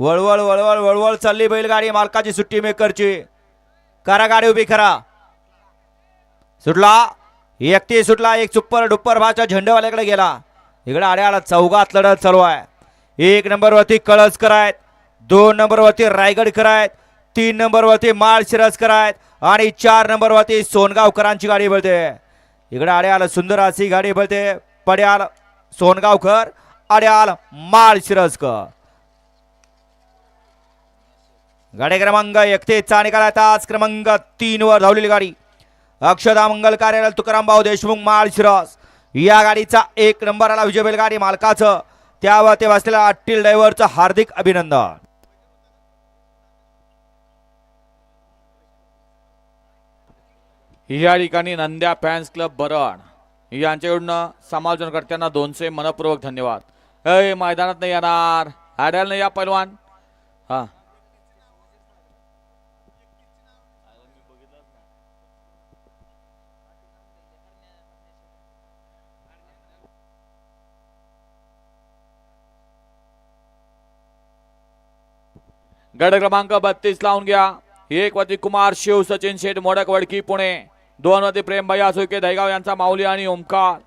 वळवळ वळवळ वळवळ चालली बैलगाडी मालकाची सुट्टी मेकरची. करा गाडी उभी करा. सुटला? एकटी सुटला एक सुप्पर डुप्पर भाच्या झेंडेवाल्याकडे गेला. इकडे आड्याला चौघात लढत चालू आहे. एक नंबरवरती कळस आहेत दोन नंबरवरती रायगड आहेत तीन नंबरवरती माळ शिरस आहेत आणि चार नंबरवरती सोनगावकरांची गाडी बोलते. इकडे आड्याला सुंदर अशी गाडी बळते पड्याल सोनगावकर आड्याल माळ शिरसकर. गाडी क्रमांक एकतीसचा निकाल तास क्रमांक तीन वर धावलेली गाडी. अक्षदा मंगल कार्यालय तुकाराम भाऊ देशमुख माळशिरस या गाडीचा एक नंबर आला विजय बैलगाडी मालकाचं. त्यावर ते बसलेल्या अट्टील ड्रायव्हरचं हार्दिक अभिनंदन. या ठिकाणी नंद्या फॅन्स क्लब बरण यांच्याकडून समालोचनकर्त्यांना दोनशे मनपूर्वक धन्यवाद. अय मैदानात नाही येणार. आड्याला नाही या पैलवान? हा. गड क्रमांक बत्तीस लावून घ्या. एक वरती कुमार शिव सचिन शेठ मोडक वडकी पुणे. दोन वरती प्रेम भैया सुके यांचा माऊली आणि ओमकार.